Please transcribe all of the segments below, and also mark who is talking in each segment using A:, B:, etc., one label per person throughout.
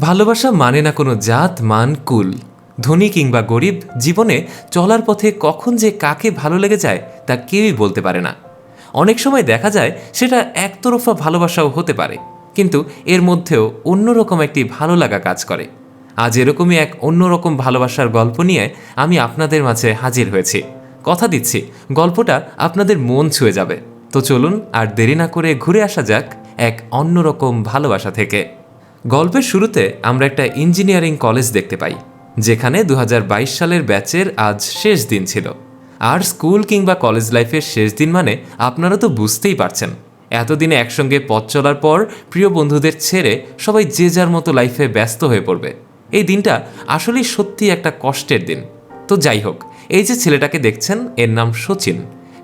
A: ভালোবাসা মানে না কোনো জাত, মান, কুল। ধনী কিংবা গরিব, জীবনে চলার পথে কখন যে কাকে ভালো লেগে যায়, তা কেউই বলতে পারে না। অনেক সময় দেখা যায়, সেটা একতরফা ভালোবাসাও হতে পারে। কিন্তু এর মধ্যেও অন্যরকম একটি ভালো লাগা কাজ করে। আজ এরকমই এক অন্যরকম ভালোবাসার গল্প নিয়ে আমি আপনাদের মাঝে হাজির হয়েছি। কথা দিচ্ছি, গল্পটা আপনাদের মন ছুঁয়ে যাবে। তো চলুন আর দেরি না করে ঘুরে আসা যাক এক অন্যরকম ভালোবাসা থেকে। গল্পের শুরুতে আমরা একটা ইঞ্জিনিয়ারিং কলেজ দেখতে পাই, যেখানে দু হাজার বাইশ সালের ব্যাচের আজ শেষ দিন ছিল। আর স্কুল কিংবা কলেজ লাইফের শেষ দিন মানে আপনারা তো বুঝতেই পারছেন। এতদিনে একসঙ্গে পথ চলার পর প্রিয় বন্ধুদের ছেড়ে সবাই যে যার মতো লাইফে ব্যস্ত হয়ে পড়বে। এই দিনটা আসলেই সত্যি একটা কষ্টের দিন। তো যাই হোক, এই যে ছেলেটাকে দেখছেন, এর নাম সচিন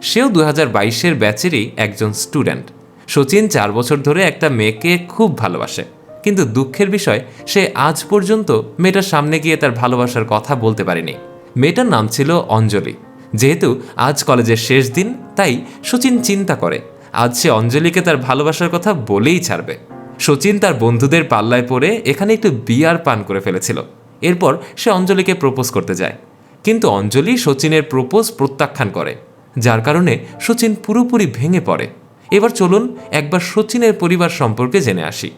A: সেও দু হাজার বাইশের ব্যাচেরই একজন স্টুডেন্ট। সচিন চার বছর ধরে একটা মেয়েকে খুব ভালোবাসে। কিন্তু দুঃখের বিষয়, সে আজ পর্যন্ত মেয়েটার সামনে গিয়ে তার ভালোবাসার কথা বলতে পারেনি। মেয়েটার নাম ছিল অঞ্জলি। যেহেতু আজ কলেজের শেষ দিন, তাই সচিন চিন্তা করে। আজ সে অঞ্জলিকে তার ভালোবাসার কথা বলেই ছাড়বে। সচিন তার বন্ধুদের পাল্লায় পড়ে এখানে একটু বিয়ার পান করে ফেলেছিল। এরপর সে অঞ্জলিকে প্রপোজ করতে যায়। কিন্তু অঞ্জলি সচিনের প্রপোজ প্রত্যাখ্যান করে। যার কারণে সচিন পুরোপুরি ভেঙে পড়ে। এবার চলুন একবার সচিনের পরিবার সম্পর্কে জেনে আসি।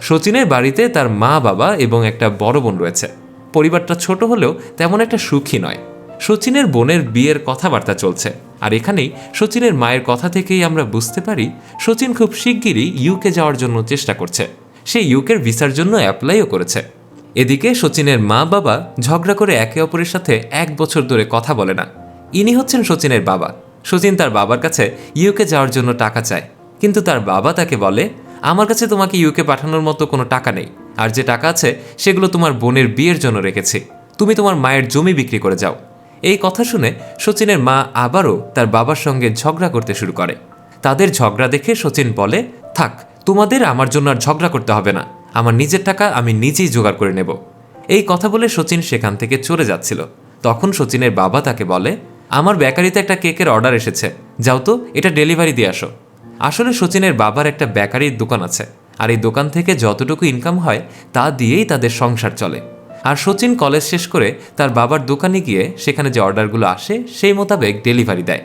A: সচিনের বাড়িতে তার মা, বাবা এবং একটা বড় বোন রয়েছে। পরিবারটা ছোট হলেও তেমন একটা সুখী নয়। সচিনের বোনের বিয়ের কথাবার্তা চলছে। আর এখানেই সচিনের মায়ের কথা থেকেই আমরা বুঝতে পারি সচিন খুব শিগগিরই ইউকে যাওয়ার জন্য চেষ্টা করছে। সে ইউকের ভিসার জন্য অ্যাপ্লাইও করেছে। এদিকে সচিনের মা, বাবা ঝগড়া করে একে অপরের সাথে এক বছর ধরে কথা বলে না। ইনি হচ্ছেন সচিনের বাবা। সচিন তার বাবার কাছে ইউকে যাওয়ার জন্য টাকা চায়। কিন্তু তার বাবা তাকে বলে আমার কাছে তোমাকে ইউকে পাঠানোর মতো কোনো টাকা নেই। আর যে টাকা আছে, সেগুলো তোমার বোনের বিয়ের জন্য রেখেছি। তুমি তোমার মায়ের জমি বিক্রি করে যাও। এই কথা শুনে সচিনের মা আবারও তার বাবার সঙ্গে ঝগড়া করতে শুরু করে। তাদের ঝগড়া দেখে সচিন বলে, থাক, তোমাদের আমার জন্য আর ঝগড়া করতে হবে না। আমার নিজের টাকা আমি নিজেই জোগাড় করে নেব। এই কথা বলে সচিন সেখান থেকে চলে যাচ্ছিল। তখন সচিনের বাবা তাকে বলে, আমার বেকারিতে একটা কেকের অর্ডার এসেছে। যাও তো, এটা ডেলিভারি দিয়ে আসো। আসলে সচিনের বাবার একটা বেকারির দোকান আছে, আর এই দোকান থেকে যতটুকু ইনকাম হয়, তা দিয়েই তাদের সংসার চলে। আর সচিন কলেজ শেষ করে তার বাবার দোকানে গিয়ে সেখানে যে অর্ডারগুলো আসে, সেই মোতাবেক ডেলিভারি দেয়।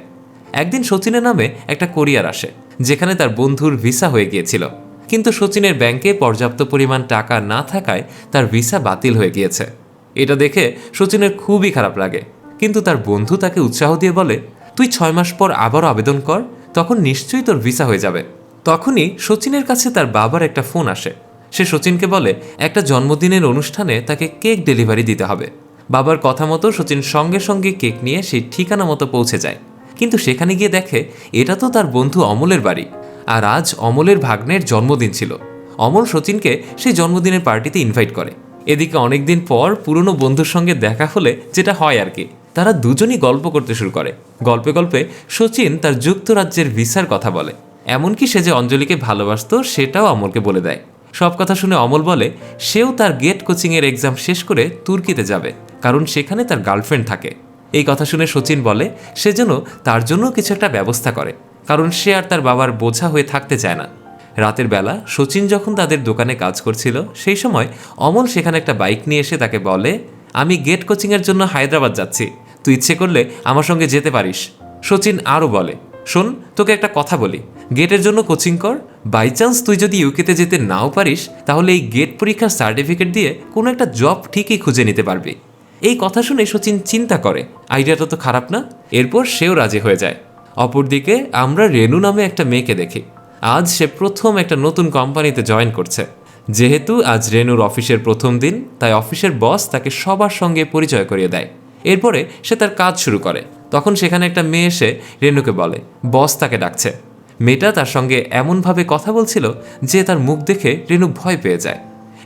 A: একদিন সচিনের নামে একটা কোরিয়ার আসে, যেখানে তার বন্ধুর ভিসা হয়ে গিয়েছিল। কিন্তু সচিনের ব্যাংকে পর্যাপ্ত পরিমাণ টাকা না থাকায় তার ভিসা বাতিল হয়ে গিয়েছে। এটা দেখে সচিনের খুবই খারাপ লাগে। কিন্তু তার বন্ধু তাকে উৎসাহ দিয়ে বলে, তুই ছয় মাস পর আবারও আবেদন কর তখন নিশ্চয়ই তোর ভিসা হয়ে যাবে। তখনই সচিনের কাছে তার বাবার একটা ফোন আসে। সে সচিনকে বলে, একটা জন্মদিনের অনুষ্ঠানে তাকে কেক ডেলিভারি দিতে হবে। বাবার কথা মতো সচিন সঙ্গে সঙ্গে কেক নিয়ে সেই ঠিকানা মতো পৌঁছে যায়। কিন্তু সেখানে গিয়ে দেখে, এটা তো তার বন্ধু অমলের বাড়ি। আর আজ অমলের ভাগ্নের জন্মদিন ছিল। অমল সচিনকে সেই জন্মদিনের পার্টিতে ইনভাইট করে। এদিকে অনেকদিন পর পুরনো বন্ধুর সঙ্গে দেখা হলে যেটা হয় আর কি। তারা দুজনই গল্প করতে শুরু করে। গল্পে গল্পে সচিন তার যুক্তরাজ্যের ভিসার কথা বলে। এমনকি সে যে অঞ্জলিকে ভালোবাসতো, সেটাও অমলকে বলে দেয়। সব কথা শুনে অমল বলে, সেও তার গেট কোচিংয়ের এক্সাম শেষ করে তুর্কিতে যাবে, কারণ সেখানে তার গার্লফ্রেন্ড থাকে। এই কথা শুনে সচিন বলে, সে যেন তার জন্য কিছু একটা ব্যবস্থা করে, কারণ সে আর তার বাবার বোঝা হয়ে থাকতে চায় না। রাতের বেলা সচিন যখন তাদের দোকানে কাজ করছিল, সেই সময় অমল সেখানে একটা বাইক নিয়ে এসে তাকে বলে, আমি গেট কোচিংয়ের জন্য হায়দ্রাবাদ যাচ্ছি। তুই ইচ্ছে করলে আমার সঙ্গে যেতে পারিস। সচিন আরও বলে, শোন, তোকে একটা কথা বলি। গেটের জন্য কোচিং কর। বাই চান্স তুই যদি ইউকেতে যেতে নাও পারিস, তাহলে এই গেট পরীক্ষার সার্টিফিকেট দিয়ে কোনো একটা জব ঠিকই খুঁজে নিতে পারবি। এই কথা শুনে সচিন চিন্তা করে, আইডিয়াটা তো খারাপ না? এরপর সেও রাজি হয়ে যায়। অপরদিকে আমরা রেনু নামে একটা মেয়েকে দেখি। আজ সে প্রথম একটা নতুন কোম্পানিতে জয়েন করছে। যেহেতু আজ রেনুর অফিসের প্রথম দিন, তাই অফিসের বস তাকে সবার সঙ্গে পরিচয় করিয়ে দেয়। এরপরে সে তার কাজ শুরু করে। তখন সেখানে একটা মেয়ে এসে রেনুকে বলে, বস তাকে ডাকছে। মেয়েটা তার সঙ্গে এমনভাবে কথা বলছিল যে তার মুখ দেখে রেনু ভয় পেয়ে যায়।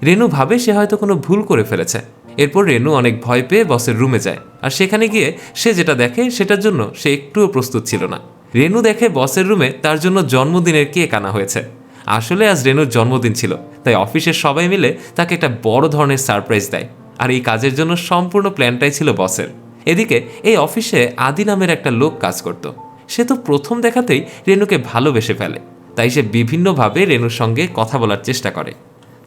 A: রেনু ভাবে সে হয়তো কোনো ভুল করে ফেলেছে। এরপর রেনু অনেক ভয় পেয়ে বসের রুমে যায়। আর সেখানে গিয়ে সে যেটা দেখে সেটার জন্য সে একটুও প্রস্তুত ছিল না। রেনু দেখে বসের রুমে তার জন্য জন্মদিনের কেক আনা হয়েছে। আসলে আজ রেনুর জন্মদিন ছিল, তাই অফিসের সবাই মিলে তাকে একটা বড় ধরনের সারপ্রাইজ দেয়। আর এই কাজের জন্য সম্পূর্ণ প্ল্যানটাই ছিল বসের। এদিকে এই অফিসে আদি নামের একটা লোক কাজ করত। সে তো প্রথম দেখাতেই রেনুকে ভালোবেসে ফেলে। তাই সে বিভিন্নভাবে রেনুর সঙ্গে কথা বলার চেষ্টা করে।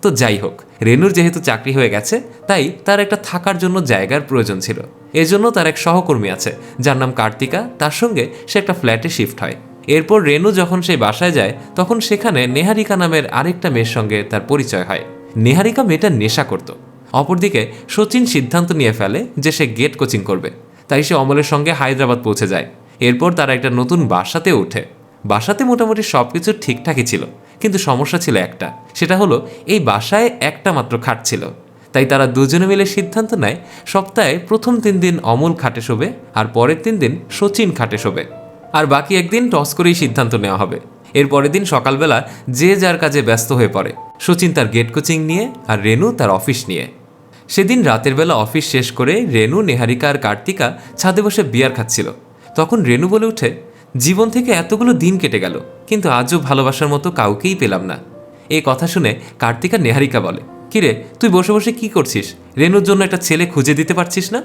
A: তো যাই হোক রেনুর যেহেতু চাকরি হয়ে গেছে, তাই তার একটা থাকার জন্য জায়গার প্রয়োজন ছিল। এজন্য তার এক সহকর্মী আছে, যার নাম কার্তিকা। তার সঙ্গে সে একটা ফ্ল্যাটে শিফট হয়। এরপর রেনু যখন সেই বাসায় যায়, তখন সেখানে নেহারিকা নামের আরেকটা মেয়ের সঙ্গে তার পরিচয় হয়। নেহারিকা মেয়েটা নেশা করত। অপরদিকে সচিন সিদ্ধান্ত নিয়ে ফেলে যে সে গেট কোচিং করবে, তাই সে অমলের সঙ্গে হায়দ্রাবাদ পৌঁছে যায়। এরপর তারা একটা নতুন বাসাতে ওঠে। বাসাতে মোটামুটি সব কিছু ঠিকঠাকই ছিল, কিন্তু সমস্যা ছিল একটা। সেটা হলো, এই বাসায় একটা মাত্র খাট ছিল। তাই তারা দুজনে মিলে সিদ্ধান্ত নেয়, সপ্তাহে প্রথম তিন দিন অমল খাটে শোবে আর পরের তিন দিন সচিন খাটে শোবে। আর বাকি একদিন টস করেই সিদ্ধান্ত নেওয়া হবে। এর পরের দিন সকালবেলা যে যার কাজে ব্যস্ত হয়ে পড়ে, সচিন তার গেট কোচিং নিয়ে আর রেনু তার অফিস নিয়ে। সেদিন রাতের বেলা অফিস শেষ করে রেনু, নেহারিকা আর কার্তিকা ছাদে বসে বিয়ার খাচ্ছিল। তখন রেনু বলে উঠে, জীবন থেকে এতগুলো দিন কেটে গেল, কিন্তু আজও ভালোবাসার মতো কাউকেই পেলাম না। এই কথা শুনে কার্তিকা নেহারিকা বলে, কিরে, তুই বসে বসে কি করছিস? রেনুর জন্য একটা ছেলে খুঁজে দিতে পারছিস না?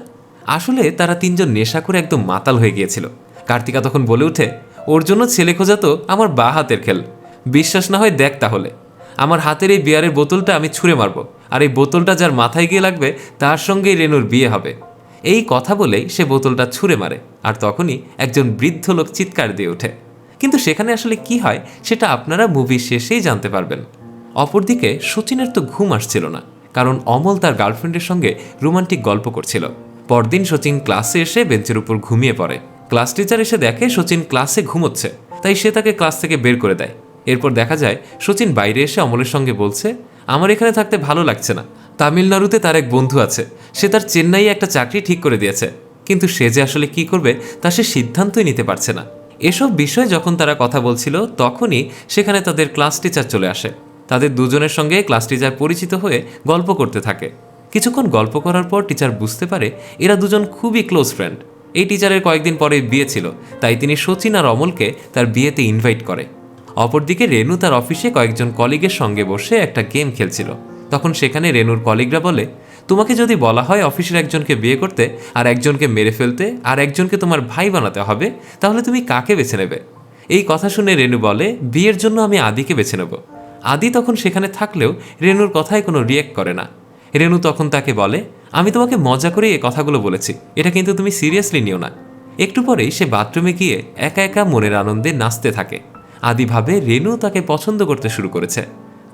A: আসলে তারা তিনজন নেশা করে একদম মাতাল হয়ে গিয়েছিল। কার্তিকা তখন বলে উঠে, ওর জন্য ছেলে খোঁজা তো আমার বা হাতের খেল। বিশ্বাস না হয় দেখ তাহলে। আমার হাতের এই বিয়ারের বোতলটা আমি ছুঁড়ে মারবো। আর এই বোতলটা যার মাথায় গিয়ে লাগবে, তার সঙ্গেই রেনুর বিয়ে হবে। এই কথা বলেই সে বোতলটা ছুঁড়ে মারে, আর তখনই একজন বৃদ্ধ লোক চিৎকার দিয়ে ওঠে। কিন্তু সেখানে আসলে কি হয়, সেটা আপনারা মুভি শেষেই জানতে পারবেন। অপরদিকে সচিনের তো ঘুম আসছিল না, কারণ অমল তার গার্লফ্রেন্ডের সঙ্গে রোমান্টিক গল্প করছিল। পরদিন সচিন ক্লাসে এসে বেঞ্চের উপর ঘুমিয়ে পড়ে। ক্লাস টিচার এসে দেখে সচিন ক্লাসে ঘুমোচ্ছে, তাই সে তাকে ক্লাস থেকে বের করে দেয়। এরপর দেখা যায়, সচিন বাইরে এসে অমলের সঙ্গে বলছে আমার এখানে থাকতে ভালো লাগছে না। তামিলনাড়ুতে তার এক বন্ধু আছে। সে তার চেন্নাইয়ে একটা চাকরি ঠিক করে দিয়েছে। কিন্তু সে যে আসলে কি করবে, তা সে সিদ্ধান্তই নিতে পারছে না। এসব বিষয়ে যখন তারা কথা বলছিল, তখনই সেখানে তাদের ক্লাস টিচার চলে আসে। তাদের দুজনের সঙ্গে ক্লাস টিচার পরিচিত হয়ে গল্প করতে থাকে। কিছুক্ষণ গল্প করার পর টিচার বুঝতে পারে, এরা দুজন খুবই ক্লোজ ফ্রেন্ড। এই টিচারের কয়েকদিন পরে বিয়ে ছিল, তাই তিনি সচিন আর অমলকে তার বিয়েতে ইনভাইট করে। অপরদিকে রেনু তার অফিসে কয়েকজন কলিগের সঙ্গে বসে একটা গেম খেলছিল। তখন সেখানে রেনুর কলিগরা বলে, তোমাকে যদি বলা হয় অফিসের একজনকে বিয়ে করতে, আর একজনকে মেরে ফেলতে, আর একজনকে তোমার ভাই বানাতে হবে, তাহলে তুমি কাকে বেছে নেবে? এই কথা শুনে রেনু বলে, বিয়ের জন্য আমি আদিকে বেছে নেব। আদি তখন সেখানে থাকলেও রেনুর কথায় কোনো রিয়েক্ট করে না। রেনু তখন তাকে বলে, আমি তোমাকে মজা করে এ কথাগুলো বলেছি, এটা কিন্তু তুমি সিরিয়াসলি নিও না। একটু পরেই সে বাথরুমে গিয়ে একা একা মনের আনন্দে নাচতে থাকে। আদি ভাবে রেনু তাকে পছন্দ করতে শুরু করেছে।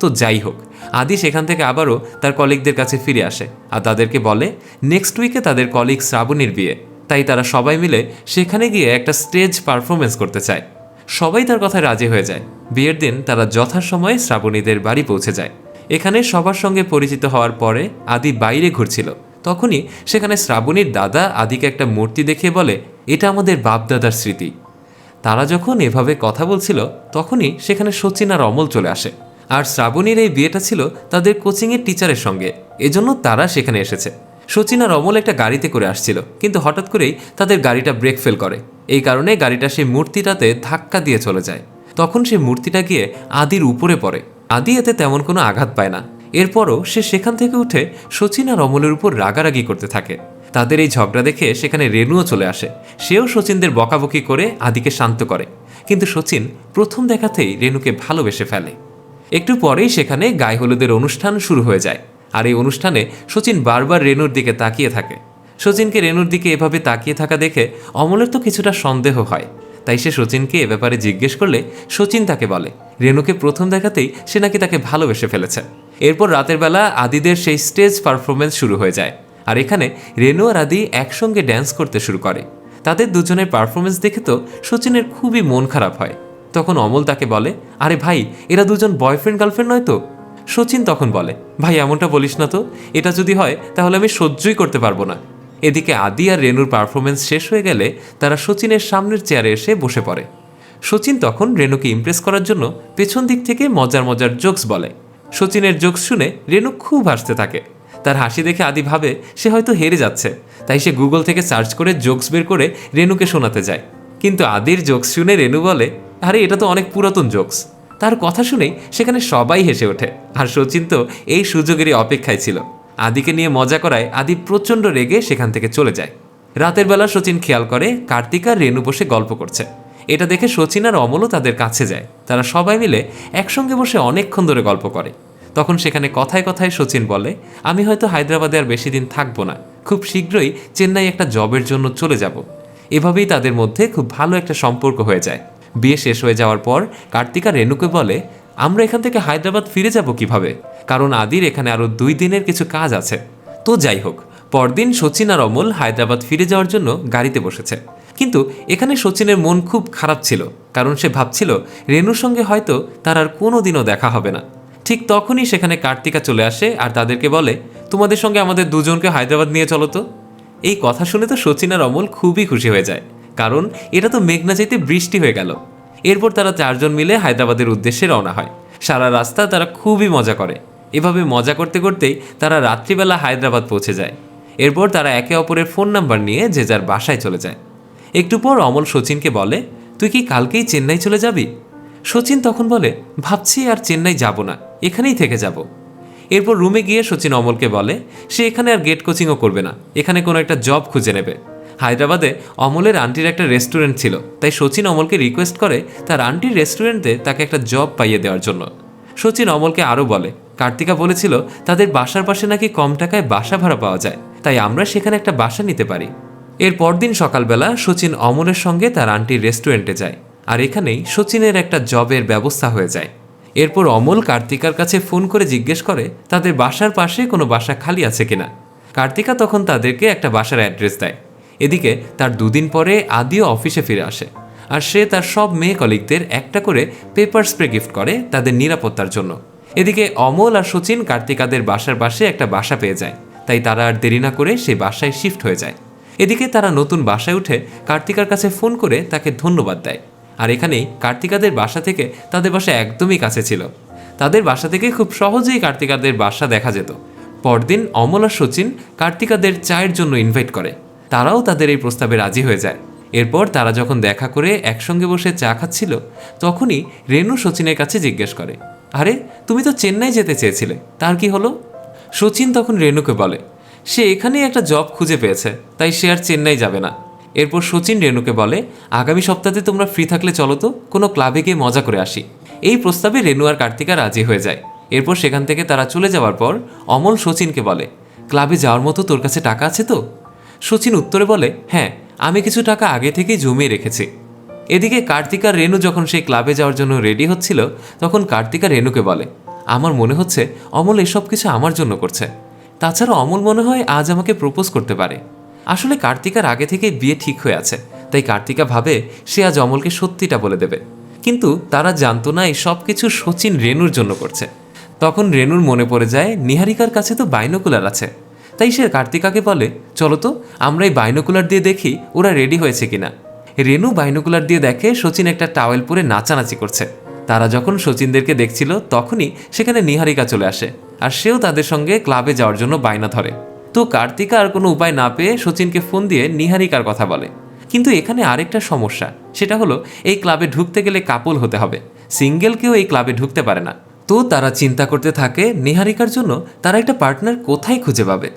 A: তো যাই হোক, আদি সেখান থেকে আবারও তার কলিগদের কাছে ফিরে আসে আর তাদেরকে বলে নেক্সট উইকে তাদের কলিগ শ্রাবণীর বিয়ে। তাই তারা সবাই মিলে সেখানে গিয়ে একটা স্টেজ পারফরমেন্স করতে চায়। সবাই তার কথায় রাজি হয়ে যায়। বিয়ের দিন তারা যথাসময়ে শ্রাবণীদের বাড়ি পৌঁছে যায়। এখানে সবার সঙ্গে পরিচিত হওয়ার পরে আদি বাইরে ঘুরছিল। তখনই সেখানে শ্রাবণীর দাদা আদিকে একটা মূর্তি দেখিয়ে বলে, এটা আমাদের বাপদাদার স্মৃতি। তারা যখন এভাবে কথা বলছিল, তখনই সেখানে সচিন আর অমল চলে আসে। আর শ্রাবণীর এই বিয়েটা ছিল তাদের কোচিংয়ের টিচারের সঙ্গে। এজন্য তারা সেখানে এসেছে। সচিন আর অমল একটা গাড়িতে করে আসছিল, কিন্তু হঠাৎ করেই তাদের গাড়িটা ব্রেক ফেল করে। এই কারণে গাড়িটা সেই মূর্তিটাতে ধাক্কা দিয়ে চলে যায়। তখন সেই মূর্তিটা গিয়ে আদির উপরে পড়ে। আদি এতে তেমন কোনো আঘাত পায় না। এরপরও সে সেখান থেকে উঠে সচিন আর অমলের উপর রাগারাগি করতে থাকে। তাদের এই ঝগড়া দেখে সেখানে রেনুও চলে আসে। সেও সচিনদের বকাবকি করে আদিকে শান্ত করে। কিন্তু সচিন প্রথম দেখাতেই রেনুকে ভালোবেসে ফেলে। একটু পরেই সেখানে গায়ে হলুদের অনুষ্ঠান শুরু হয়ে যায়। আর এই অনুষ্ঠানে সচিন বারবার রেনুর দিকে তাকিয়ে থাকে। সচিনকে রেনুর দিকে এভাবে তাকিয়ে থাকা দেখে অমলের তো কিছুটা সন্দেহ হয়। তাই সে সচিনকে এ ব্যাপারে জিজ্ঞেস করলে সচিন তাকে বলে রেনুকে প্রথম দেখাতেই সে নাকি তাকে ভালোবেসে ফেলেছে। এরপর রাতের বেলা আদিদের সেই স্টেজ পারফরমেন্স শুরু হয়ে যায়। আর এখানে রেনু আর আদি একসঙ্গে ড্যান্স করতে শুরু করে। তাদের দুজনের পারফরমেন্স দেখে তো সচিনের খুবই মন খারাপ হয়। তখন অমল তাকে বলে, আরে ভাই, এরা দুজন বয়ফ্রেন্ড গার্লফ্রেন্ড নয় তো? সচিন তখন বলে, ভাই, এমনটা বলিস না তো। এটা যদি হয়, তাহলে আমি সহ্যই করতে পারব না। এদিকে আদি আর রেনুর পারফরমেন্স শেষ হয়ে গেলে তারা সচিনের সামনের চেয়ারে এসে বসে পড়ে। সচিন তখন রেনুকে ইমপ্রেস করার জন্য পেছন দিক থেকে মজার মজার জোকস বলে। সচিনের জোকস শুনে রেনু খুব হাসতে থাকে। তার হাসি দেখে আদি ভাবে সে হয়তো হেরে যাচ্ছে। তাই সে গুগল থেকে সার্চ করে জোকস বের করে রেনুকে শোনাতে যায়। কিন্তু আদির জোকস শুনে রেনু বলে, আরে, এটা তো অনেক পুরাতন জোকস। তার কথা শুনেই সেখানে সবাই হেসে ওঠে। আর সচিন তো এই সুযোগেরই অপেক্ষায় ছিল। আদিকে নিয়ে মজা করায় আদি প্রচণ্ড রেগে সেখান থেকে চলে যায়। রাতের বেলা সচিন খেয়াল করে কার্তিক আর রেনু বসে গল্প করছে। এটা দেখে সচিন আর অমলও তাদের কাছে যায়। তারা সবাই মিলে একসঙ্গে বসে অনেকক্ষণ ধরে গল্প করে। তখন সেখানে কথায় কথায় সচিন বলে, আমি হয়তো হায়দ্রাবাদে আর বেশি দিন থাকব না। খুব শীঘ্রই চেন্নাই একটা জবের জন্য চলে যাব। এভাবেই তাদের মধ্যে খুব ভালো একটা সম্পর্ক হয়ে যায়। বিয়ে শেষ হয়ে যাওয়ার পর কার্তিকা রেণুকে বলে, আমরা এখান থেকে হায়দ্রাবাদ ফিরে যাব কীভাবে? কারণ আদির এখানে আরও দুই দিনের কিছু কাজ আছে। তো যাই হোক, পরদিন সচিন আর অমল হায়দ্রাবাদ ফিরে যাওয়ার জন্য গাড়িতে বসেছে। কিন্তু এখানে সচিনের মন খুব খারাপ ছিল, কারণ সে ভাবছিল, রেণুর সঙ্গে হয়তো তার আর কোনো দিনও দেখা হবে না। ঠিক তখনই সেখানে কার্তিকা চলে আসে আর তাদেরকে বলে, তোমাদের সঙ্গে আমাদের দুজনকে হায়দ্রাবাদ নিয়ে চলো তো। এই কথা শুনে তো সচিন আর অমল খুবই খুশি হয়ে যায়, কারণ এটা তো মেঘনা চাইতে বৃষ্টি হয়ে গেল। এরপর তারা চারজন মিলে হায়দ্রাবাদের উদ্দেশ্যে রওনা হয়। সারা রাস্তা তারা খুবই মজা করে। এভাবে মজা করতে করতেই তারা রাত্রিবেলা হায়দ্রাবাদ পৌঁছে যায়। এরপর তারা একে অপরের ফোন নাম্বার নিয়ে যে যার বাসায় চলে যায়। একটু পর অমল সচিনকে বলে, তুই কি কালকেই চেন্নাই চলে যাবি? সচিন তখন বলে, ভাবছি আর চেন্নাই যাব না, এখানেই থেকে যাব। এরপর রুমে গিয়ে সচিন অমলকে বলে, সে এখানে আর গেট কোচিংও করবে না, এখানে কোনো একটা জব খুঁজে নেবে। হায়দ্রাবাদে অমলের আন্টির একটা রেস্টুরেন্ট ছিল, তাই সচিন অমলকে রিকোয়েস্ট করে তার আন্টির রেস্টুরেন্টে তাকে একটা জব পাইয়ে দেওয়ার জন্য। সচিন অমলকে আরও বলে, কার্তিকা বলেছিল তাদের বাসার পাশে নাকি কম টাকায় বাসা ভাড়া পাওয়া যায়, তাই আমরা সেখানে একটা বাসা নিতে পারি। এর পরদিন সকালবেলা সচিন অমলের সঙ্গে তার আন্টির রেস্টুরেন্টে যায়। আর এখানেই সচিনের একটা জবের ব্যবস্থা হয়ে যায়। এরপর অমল কার্তিকার কাছে ফোন করে জিজ্ঞেস করে, তাদের বাসার পাশে কোনো বাসা খালি আছে কিনা? কার্তিকা তখন তাদেরকে একটা বাসার অ্যাড্রেস দেয়। এদিকে তার দুদিন পরে আদিও অফিসে ফিরে আসে আর সে তার সব মেয়ে কলিগদের একটা করে পেপার স্প্রে গিফট করে তাদের নিরাপত্তার জন্য। এদিকে অমল আর সচিন কার্তিকাদের বাসার পাশে একটা বাসা পেয়ে যায়, তাই তারা আর দেরি না করে সেই বাসায় শিফট হয়ে যায়। এদিকে তারা নতুন বাসায় উঠে কার্তিকার কাছে ফোন করে তাকে ধন্যবাদ দেয়। আর এখানেই কার্তিকাদের বাসা থেকে তাদের বাসা একদমই কাছে ছিল। তাদের বাসা থেকে খুব সহজেই কার্তিকাদের বাসা দেখা যেত। পরদিন অমল আর সচিন কার্তিকাদের চায়ের জন্য ইনভাইট করে। তারাও তাদের এই প্রস্তাবে রাজি হয়ে যায়। এরপর তারা যখন দেখা করে একসঙ্গে বসে চা খাচ্ছিল, তখনই রেণু সচিনের কাছে জিজ্ঞেস করে, আরে, তুমি তো চেন্নাই যেতে চেয়েছিলে, তার কি হলো? সচিন তখন রেণুকে বলে, সে এখানেই একটা জব খুঁজে পেয়েছে, তাই সে আর চেন্নাই যাবে না। এরপর সচিন রেণুকে বলে, আগামী সপ্তাহে তোমরা ফ্রি থাকলে চলো তো, কোনো ক্লাবে গিয়ে মজা করে আসি। এই প্রস্তাবে রেণু আর কার্তিকা রাজি হয়ে যায়। এরপর সেখান থেকে তারা চলে যাওয়ার পর অমল সচিনকে বলে ক্লাবে যাওয়ার মতো তোর কাছে টাকা আছে তো? সচিন উত্তরে বলে হ্যাঁ আমি কিছু টাকা আগে থেকেই জমিয়ে রেখেছি। এদিকে কার্তিকা রেণু যখন সেই ক্লাবে যাওয়ার জন্য রেডি হচ্ছিল, তখন কার্তিকা রেণুকে বলে, আমার মনে হচ্ছে অমল এসব কিছু আমার জন্য করছে। তাছাড়া অমল মনে হয় আজ আমাকে প্রপোজ করতে পারে। আসলে কার্তিকার আগে থেকেই বিয়ে ঠিক হয়ে আছে, তাই কার্তিকা ভাবে সে আজ অমলকে সত্যিটা বলে দেবে। কিন্তু তারা জানতো না এই সব কিছু সচিন রেণুর জন্য করছে। তখন রেণুর মনে পড়ে যায়, নিহারিকার কাছে তো বাইনোকুলার আছে। তাই সে কার্তিকাকে বলে, চলো তো, আমরা এই বাইনোকুলার দিয়ে দেখি ওরা রেডি হয়েছে কিনা। রেণু বাইনোকুলার দিয়ে দেখে সচিন একটা টাওয়েল পরে নাচানাচি করছে। তারা যখন সচিনদেরকে দেখছিল, তখনই সেখানে নিহারিকা চলে আসে, আর সেও তাদের সঙ্গে ক্লাবে যাওয়ার জন্য বায়না ধরে। তো কার্তিকা আর কোনো উপায় না পেয়ে সচিনকে ফোন দিয়ে নিহারিকার কথা বলে। কিন্তু এখানে আরেকটা সমস্যা, সেটা হলো এই ক্লাবে ঢুকতে গেলে কাপল হতে হবে। সিঙ্গেল কেউ এই ক্লাবে ঢুকতে পারে না। তো তারা চিন্তা করতে থাকে, নিহারিকার জন্য তারা একটা পার্টনার কোথায় খুঁজে পাবে?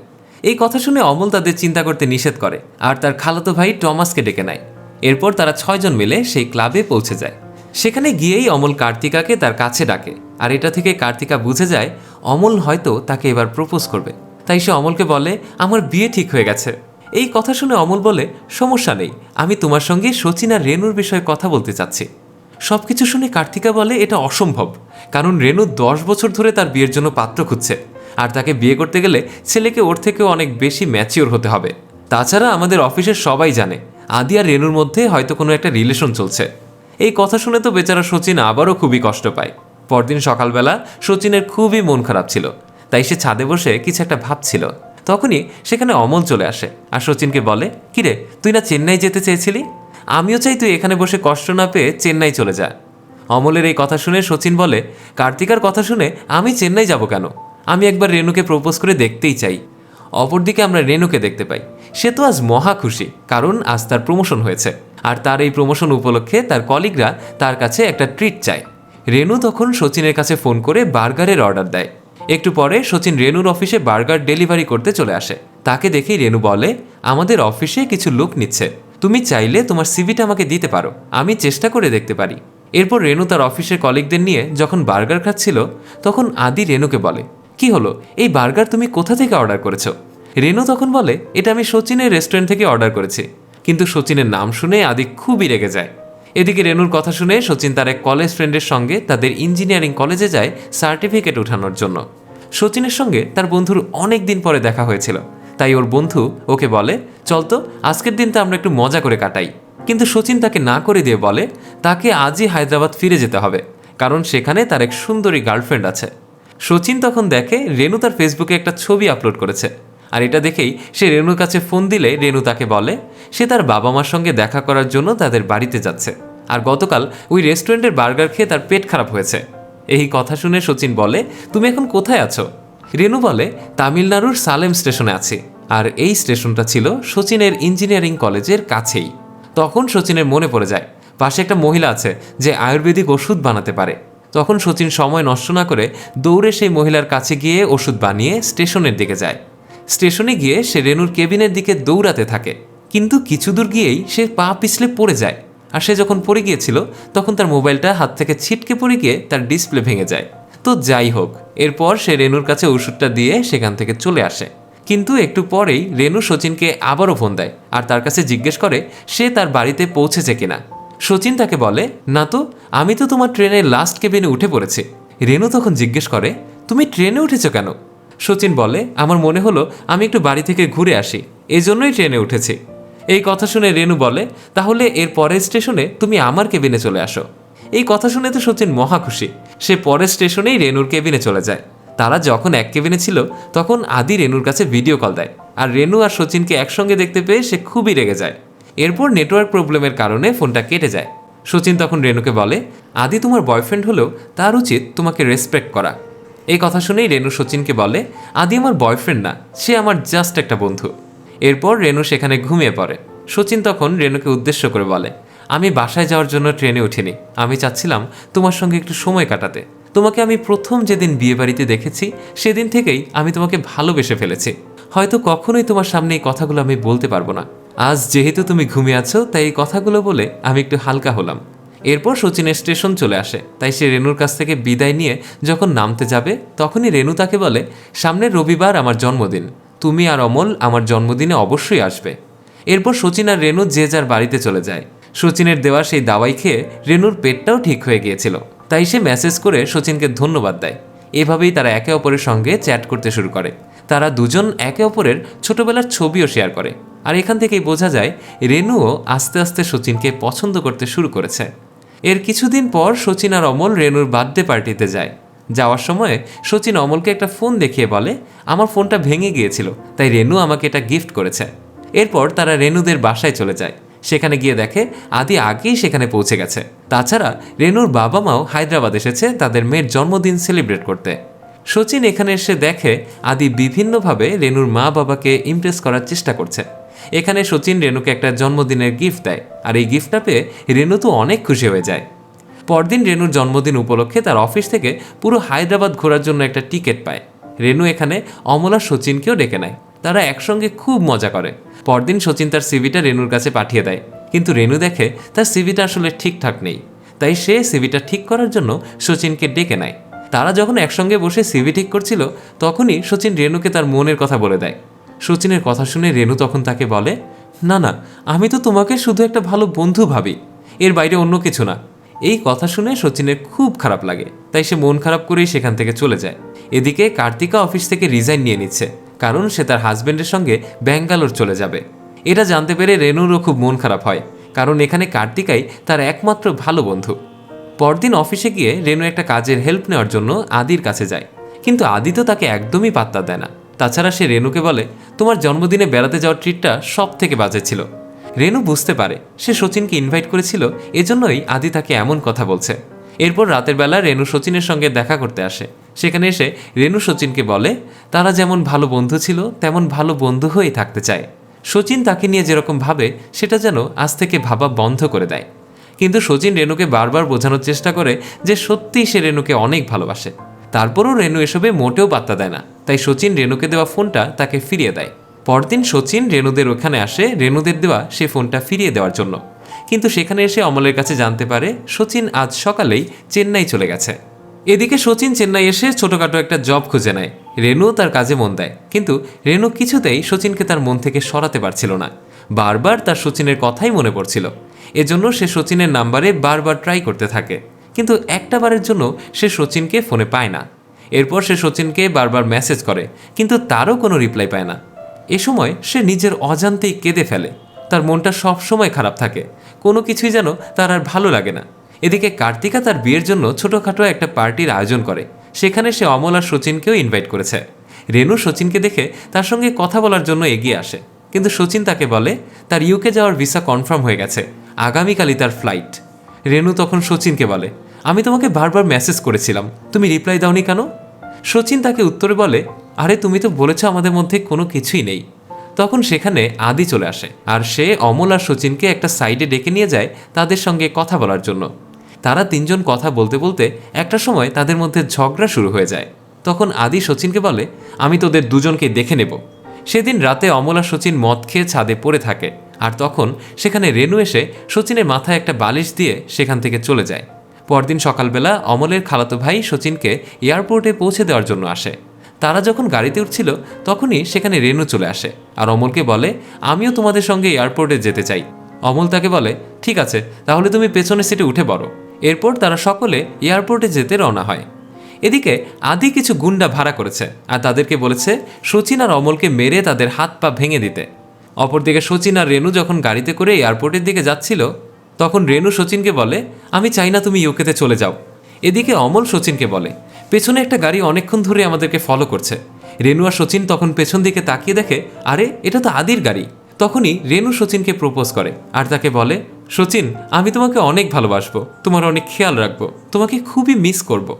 A: এই কথা শুনে অমল তাদের চিন্তা করতে নিষেধ করে, আর তার খালাতো ভাই টমাসকে ডেকে নেয়। এরপর তারা ছয়জন মিলে সেই ক্লাবে পৌঁছে যায়। সেখানে গিয়েই অমল কার্তিকাকে তার কাছে ডাকে, আর এটা থেকে কার্তিকা বুঝে যায় অমল হয়তো তাকে এবার প্রপোজ করবে। তাই সে অমলকে বলে, আমার বিয়ে ঠিক হয়ে গেছে। এই কথা শুনে অমল বলে, সমস্যা নেই, আমি তোমার সঙ্গে সচিন আর রেনুর বিষয়ে কথা বলতে চাচ্ছি। সব কিছু শুনে কার্তিকা বলে, এটা অসম্ভব, কারণ রেনু দশ বছর ধরে তার বিয়ের জন্য পাত্র খুঁজছে, আর তাকে বিয়ে করতে গেলে ছেলেকে ওর থেকেও অনেক বেশি ম্যাচিওর হতে হবে। তাছাড়া আমাদের অফিসের সবাই জানে, আদি আর রেনুর মধ্যে হয়তো কোনো একটা রিলেশন চলছে। এই কথা শুনে তো বেচারা সচিন আবারও খুবই কষ্ট পায়। পরদিন সকালবেলা সচিনের খুবই মন খারাপ ছিল। তাই সে ছাদে বসে কিছু একটা ভাবছিল। তখনই সেখানে অমল চলে আসে আর সচিনকে বলে, কিরে, তুই না চেন্নাই যেতে চেয়েছিলি? আমিও চাই তুই এখানে বসে কষ্ট না পেয়ে চেন্নাই চলে যা। অমলের এই কথা শুনে সচিন বলে, কার্তিকার কথা শুনে আমি চেন্নাই যাব কেন? আমি একবার রেনুকে প্রপোজ করে দেখতেই চাই। অপরদিকে আমরা রেনুকে দেখতে পাই। সে তো আজ মহা খুশি, কারণ আজ তার প্রমোশন হয়েছে। আর তার এই প্রমোশন উপলক্ষে তার কলিগরা তার কাছে একটা ট্রিট চায়। রেনু তখন সচিনের কাছে ফোন করে বার্গারের অর্ডার দেয়। একটু পরে সচিন রেনুর অফিসে বার্গার ডেলিভারি করতে চলে আসে। তাকে দেখেই রেনু বলে, আমাদের অফিসে কিছু লোক নিচ্ছে। তুমি চাইলে তোমার সিভিটা আমাকে দিতে পারো। আমি চেষ্টা করে দেখতে পারি। এরপর রেনু তার অফিসের কলিগদের নিয়ে যখন বার্গার খাচ্ছিল, তখন আদি রেনুকে বলে, কি হলো? এই বার্গার তুমি কোথা থেকে অর্ডার করেছ? রেনু তখন বলে, এটা আমি সচিনের রেস্টুরেন্ট থেকে অর্ডার করেছি। কিন্তু সচিনের নাম শুনে আদি খুবই রেগে যায়। এদিকে রেনুর কথা শুনে সচিন তার এক কলেজ ফ্রেন্ডের সঙ্গে তাদের ইঞ্জিনিয়ারিং কলেজে যায় সার্টিফিকেট ওঠানোর জন্য। সচিনের সঙ্গে তার বন্ধুর অনেক দিন পরে দেখা হয়েছিল। তাই ওর বন্ধু ওকে বলে, চল তো, আজকের দিনটা আমরা একটু মজা করে কাটাই। কিন্তু সচিন তাকে না করে দিয়ে বলে, তাকে আজই হায়দ্রাবাদ ফিরে যেতে হবে, কারণ সেখানে তার এক সুন্দরী গার্লফ্রেন্ড আছে। সচিন তখন দেখে রেনু তার ফেসবুকে একটা ছবি আপলোড করেছে। আর এটা দেখেই সে রেনুর কাছে ফোন দিলে রেনু তাকে বলে, সে তার বাবা মার সঙ্গে দেখা করার জন্য তাদের বাড়িতে যাচ্ছে। আর গতকাল ওই রেস্টুরেন্টের বার্গার খেয়ে তার পেট খারাপ হয়েছে। এই কথা শুনে সচিন বলে, তুমি এখন কোথায় আছো? রেনু বলে, তামিলনাড়ুর সালেম স্টেশনে আছি। আর এই স্টেশনটা ছিল সচিনের ইঞ্জিনিয়ারিং কলেজের কাছেই। তখন সচিনের মনে পড়ে যায়, পাশে একটা মহিলা আছে যে আয়ুর্বেদিক ওষুধ বানাতে পারে। তখন সচিন সময় নষ্ট না করে দৌড়ে সেই মহিলার কাছে গিয়ে ওষুধ বানিয়ে স্টেশনের দিকে যায়। স্টেশনে গিয়ে সে রেনুর কেবিনের দিকে দৌড়াতে থাকে। কিন্তু কিছু দূর গিয়েই সে পা পিছলে পড়ে যায়। আর সে যখন পড়ে গিয়েছিল, তখন তার মোবাইলটা হাত থেকে ছিটকে পড়ে গিয়ে তার ডিসপ্লে ভেঙে যায়। তো যাই হোক, এরপর সে রেনুর কাছে ওষুধটা দিয়ে সেখান থেকে চলে আসে। কিন্তু একটু পরেই রেনু সচিনকে আবারও ফোন দেয় আর তার কাছে জিজ্ঞেস করে, সে তার বাড়িতে পৌঁছেছে কিনা? সচিন তাকে বলে, না তো, আমি তো তোমার ট্রেনের লাস্ট কেবিনে উঠে পড়েছি। রেনু তখন জিজ্ঞেস করে, তুমি ট্রেনে উঠেছো কেন? সচিন বলে, আমার মনে হলো আমি একটু বাড়ি থেকে ঘুরে আসি। এই জন্যই ট্রেনে উঠেছি। এই কথা শুনে রেনু বলে, তাহলে এর পরের স্টেশনে তুমি আমার কেবিনে চলে আসো। এই কথা শুনে তো সচিন মহা খুশি। সে পরের স্টেশনেই রেনুর কেবিনে চলে যায়। তারা যখন এক কেবিনে ছিল, তখন আদি রেনুর কাছে ভিডিও কল দেয়, আর রেনু আর সচিনকে একসঙ্গে দেখতে পেয়ে সে খুবই রেগে যায়। এরপর নেটওয়ার্ক প্রবলেমের কারণে ফোনটা কেটে যায়। সচিন তখন রেনুকে বলে, আদি তোমার বয়ফ্রেন্ড হলেও তার উচিত তোমাকে রেসপেক্ট করা। এই কথা শুনেই রেনু সচিনকে বলে, আদি আমার বয়ফ্রেন্ড না, সে আমার জাস্ট একটা বন্ধু। এরপর রেনু সেখানে ঘুমিয়ে পড়ে। সচিন তখন রেনুকে উদ্দেশ্য করে বলে, আমি বাসায় যাওয়ার জন্য ট্রেনে উঠিনি। আমি চাচ্ছিলাম তোমার সঙ্গে একটু সময় কাটাতে। তোমাকে আমি প্রথম যেদিন বিয়ে বাড়িতে দেখেছি, সেদিন থেকেই আমি তোমাকে ভালোবেসে ফেলেছি। হয়তো কখনোই তোমার সামনে এই কথাগুলো আমি বলতে পারব না। আজ যেহেতু তুমি ঘুমিয়ে আছো, তাই এই কথাগুলো বলে আমি একটু হালকা হলাম। এরপর সচিনের স্টেশন চলে আসে। তাই সে রেনুর কাছ থেকে বিদায় নিয়ে যখন নামতে যাবে, তখনই রেনু তাকে বলে, সামনের রবিবার আমার জন্মদিন। তুমি আর অমল আমার জন্মদিনে অবশ্যই আসবে। এরপর সচিন আর রেনু যে যার বাড়িতে চলে যায়। সচিনের দেওয়া সেই দাওয়াই খেয়ে রেনুর পেটটাও ঠিক হয়ে গিয়েছিল। তাই সে মেসেজ করে সচিনকে ধন্যবাদ দেয়। এভাবেই তারা একে অপরের সঙ্গে চ্যাট করতে শুরু করে। তারা দুজন একে অপরের ছোটবেলার ছবিও শেয়ার করে। আর এখান থেকেই বোঝা যায়, রেনুও আস্তে আস্তে সচিনকে পছন্দ করতে শুরু করেছে। এর কিছুদিন পর সচিন আর অমল রেনুর বার্থডে পার্টিতে যায়। যাওয়ার সময় সচিন অমলকে একটা ফোন দেখিয়ে বলে, আমার ফোনটা ভেঙে গিয়েছিল, তাই রেনু আমাকে এটা গিফট করেছে। এরপর তারা রেনুদের বাসায় চলে যায়। সেখানে গিয়ে দেখে আদি আগেই সেখানে পৌঁছে গেছে। তাছাড়া রেনুর বাবা মাও হায়দ্রাবাদ এসেছে তাদের মেয়ের জন্মদিন সেলিব্রেট করতে। সচিন এখানে এসে দেখে আদি বিভিন্নভাবে রেনুর মা বাবাকে ইমপ্রেস করার চেষ্টা করছে। এখানে সচিন রেণুকে একটা জন্মদিনের গিফট দেয়। আর এই গিফটটা পেয়ে রেণু তো অনেক খুশি হয়ে যায়। পরদিন রেণুর জন্মদিন উপলক্ষে তার অফিস থেকে পুরো হায়দ্রাবাদ ঘোরার জন্য একটা টিকিট পায়। রেণু এখানে অমলা সচিনকেও ডেকে নেয়। তারা একসঙ্গে খুব মজা করে। পরদিন সচিন তার সিভিটা রেনুর কাছে পাঠিয়ে দেয়। কিন্তু রেণু দেখে তার সিভিটা আসলে ঠিকঠাক নেই। তাই সে সিভিটা ঠিক করার জন্য সচিনকে ডেকে নেয়। তারা যখন একসঙ্গে বসে সিভি ঠিক করছিল, তখনই সচিন রেণুকে তার মনের কথা বলে দেয়। সচিনের কথা শুনে রেনু তখন তাকে বলে, না না, আমি তো তোমাকে শুধু একটা ভালো বন্ধু ভাবি। এর বাইরে অন্য কিছু না। এই কথা শুনে সচিনের খুব খারাপ লাগে, তাই সে মন খারাপ করেই সেখান থেকে চলে যায়। এদিকে কার্তিকা অফিস থেকে রিজাইন নিয়ে নিচ্ছে, কারণ সে তার হাজব্যান্ডের সঙ্গে ব্যাঙ্গালোর চলে যাবে। এটা জানতে পেরে রেনুরও খুব মন খারাপ হয়, কারণ এখানে কার্তিকাই তার একমাত্র ভালো বন্ধু। পরদিন অফিসে গিয়ে রেনু একটা কাজের হেল্প নেওয়ার জন্য আদির কাছে যায়, কিন্তু আদি তো তাকে একদমই পাত্তা দেয় না। তাছাড়া সে রেনুকে বলে, তোমার জন্মদিনে বেড়াতে যাওয়ার ট্রিটটা সব থেকে বাজে ছিল। রেনু বুঝতে পারে, সে সচিনকে ইনভাইট করেছিল, এজন্যই আদি তাকে এমন কথা বলছে। এরপর রাতের বেলা রেনু সচিনের সঙ্গে দেখা করতে আসে। সেখানে এসে রেনু সচিনকে বলে, তারা যেমন ভালো বন্ধু ছিল, তেমন ভালো বন্ধু হয়েই থাকতে চায়। সচিন তাকে নিয়ে যেরকম ভাবে, সেটা যেন আজ থেকে ভাবা বন্ধ করে দেয়। কিন্তু সচিন রেনুকে বারবার বোঝানোর চেষ্টা করে যে সত্যিই সে রেনুকে অনেক ভালোবাসে। তারপরও রেনু এসবে মোটেও পাত্তা দেয় না। তাই সচিন রেনুকে দেওয়া ফোনটা তাকে ফিরিয়ে দেয়। পরদিন সচিন রেনুদের ওখানে আসে রেনুদের দেওয়া সে ফোনটা ফিরিয়ে দেওয়ার জন্য। কিন্তু সেখানে এসে অমলের কাছে জানতে পারে সচিন আজ সকালেই চেন্নাই চলে গেছে। এদিকে সচিন চেন্নাই এসে ছোটোখাটো একটা জব খুঁজে নেয়। রেণু তার কাজে মন দেয়। কিন্তু রেণু কিছুতেই সচিনকে তার মন থেকে সরাতে পারছিল না। বারবার তার সচিনের কথাই মনে পড়ছিল। এজন্য সে সচিনের নাম্বারে বারবার ট্রাই করতে থাকে। কিন্তু একটা বারের জন্য সে সচিনকে ফোনে পায় না। এরপর সে সচিনকে বারবার মেসেজ করে, কিন্তু তারও কোনো রিপ্লাই পায় না। এ সময় সে নিজের অজান্তেই কেঁদে ফেলে। তার মনটা সব সময় খারাপ থাকে। কোনো কিছুই যেন তার আর ভালো লাগে না। এদিকে কার্তিকা তার বিয়ের জন্য ছোটোখাটো একটা পার্টির আয়োজন করে। সেখানে সে অমল আর সচিনকেও ইনভাইট করেছে। রেণু সচিনকে দেখে তার সঙ্গে কথা বলার জন্য এগিয়ে আসে। কিন্তু সচিন তাকে বলে, তার ইউকে যাওয়ার ভিসা কনফার্ম হয়ে গেছে। আগামীকালই তার ফ্লাইট রেনু তখন সচিনকে বলে আমি তোমাকে বারবার মেসেজ করেছিলাম। তুমি রিপ্লাই দাওনি কেন? সচিন তাকে উত্তরে বলে, আরে, তুমি তো বলেছ আমাদের মধ্যে কোনো কিছুই নেই। তখন সেখানে আদি চলে আসে, আর সে অমল আর সচিনকে একটা সাইডে ডেকে নিয়ে যায় তাদের সঙ্গে কথা বলার জন্য। তারা তিনজন কথা বলতে বলতে একটা সময় তাদের মধ্যে ঝগড়া শুরু হয়ে যায়। তখন আদি সচিনকে বলে, আমি তোদের দুজনকে দেখে নেব। সেদিন রাতে অমল সচিন মদ খেয়ে ছাদে পড়ে থাকে, আর তখন সেখানে রেনু এসে সচিনের মাথায় একটা বালিশ দিয়ে সেখান থেকে চলে যায়। পরদিন সকালবেলা অমলের খালাতো ভাই সচিনকে এয়ারপোর্টে পৌঁছে দেওয়ার জন্য আসে। তারা যখন গাড়িতে উঠছিল, তখনই সেখানে রেণু চলে আসে আর অমলকে বলে, আমিও তোমাদের সঙ্গে এয়ারপোর্টে যেতে চাই। অমল তাকে বলে, ঠিক আছে, তাহলে তুমি পেছনের সিটে উঠে পড়ো। এরপর তারা সকলে এয়ারপোর্টে যেতে রওনা হয়। এদিকে আদি কিছু গুন্ডা ভাড়া করেছে আর তাদেরকে বলেছে সচিন আর অমলকে মেরে তাদের হাত পা ভেঙে দিতে। অপরদিকে সচিন আর রেণু যখন গাড়িতে করে এয়ারপোর্টের দিকে যাচ্ছিল তখন রেণু সচিনকে বলে, আমি চাই না তুমি ইউকেতে চলে যাও। এদিকে অমল সচিনকে বলে, পেছনে একটা গাড়ি অনেকক্ষণ ধরে আমাদেরকে ফলো করছে। রেণু আর সচিন তখন পেছন দিকে তাকিয়ে দেখে, আরে, এটা তো আদির গাড়ি। তখনই রেণু সচিনকে প্রপোজ করে আর তাকে বলে সচিন আমি তোমাকে অনেক ভালোবাসবো, তোমার অনেক খেয়াল রাখব, তোমাকে খুবই মিস করব।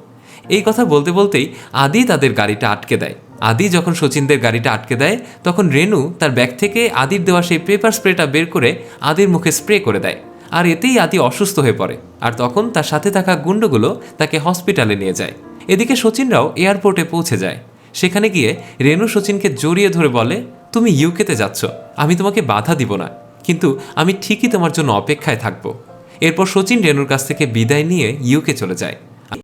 A: এই কথা বলতে বলতেই আদি তাদের গাড়িটা আটকে দেয়। আদি যখন সচিনদের গাড়িটা আটকে দেয়, তখন রেণু তার ব্যাগ থেকে আদির দেওয়া সেই পেপার স্প্রেটা বের করে আদির মুখে স্প্রে করে দেয়। আর এতেই আদি অসুস্থ হয়ে পড়ে। আর তখন তার সাথে থাকা গুন্ডগুলো তাকে হসপিটালে নিয়ে যায়। এদিকে সচিনরাও এয়ারপোর্টে পৌঁছে যায়। সেখানে গিয়ে রেনু সচিনকে জড়িয়ে ধরে বলে, তুমি ইউকেতে যাচ্ছ, আমি তোমাকে বাধা দিব না। কিন্তু আমি ঠিকই তোমার জন্য অপেক্ষায় থাকব। এরপর সচিন রেনুর কাছ থেকে বিদায় নিয়ে ইউকে চলে যায়।